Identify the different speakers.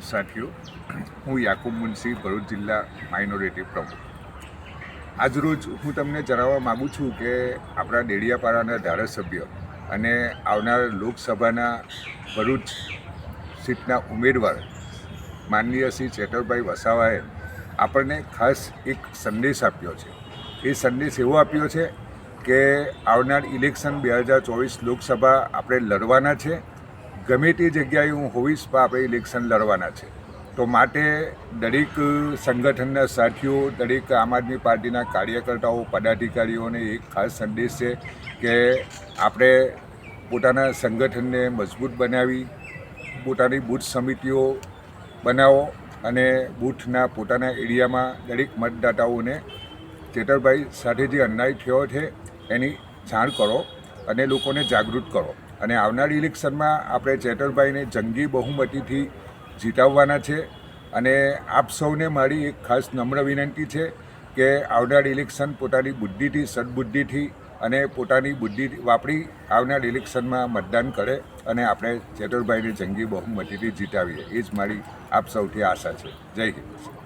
Speaker 1: સાથીઓ, હું યાકુબ મુનશી ભરૂચ જિલ્લા માઇનોરિટી પ્રમુખ. આજરોજ હું તમને જણાવવા માગું છું કે આપણા ડેડિયાપાડાના ધારાસભ્ય અને આવનાર લોકસભાના ભરૂચ સીટના ઉમેદવાર માનનીય શ્રી ચેતરભાઈ વસાવાએ આપણને ખાસ એક સંદેશ આપ્યો છે. એ સંદેશ એવો આપ્યો છે કે આવનાર ઇલેક્શન બે હજાર ચોવીસ લોકસભા આપણે લડવાના છે ગમે તે જગ્યાએ હું હોઈશ પણ આપણે ઇલેક્શન લડવાના છે. તો માટે દરેક સંગઠનના સાથીઓ, દરેક આમ આદમી પાર્ટીના કાર્યકર્તાઓ, પદાધિકારીઓને એક ખાસ સંદેશ છે કે આપણે પોતાના સંગઠનને મજબૂત બનાવી, પોતાની બૂથ સમિતિઓ બનાવો અને બૂથના પોતાના એરિયામાં દરેક મતદાતાઓને ચેતરભાઈ સાથે જે અન્યાય થયો છે એની જાણ કરો અને લોકોને જાગૃત કરો. અને આવનાર ઇલેક્શનમાં આપણે ચેટરભાઈને જંગી બહુમતીથી જીતાવવાના છે. અને આપ સૌને મારી એક ખાસ નમ્ર વિનંતી છે કે આવનાર ઇલેક્શન પોતાની બુદ્ધિથી, સદબુદ્ધિથી અને પોતાની બુદ્ધિ વાપરી આવનાર ઇલેક્શનમાં મતદાન કરે અને આપણે ચેટરભાઈને જંગી બહુમતીથી જીતાવીએ. એ જ મારી આપ સૌથી આશા છે. જય હિન્દ.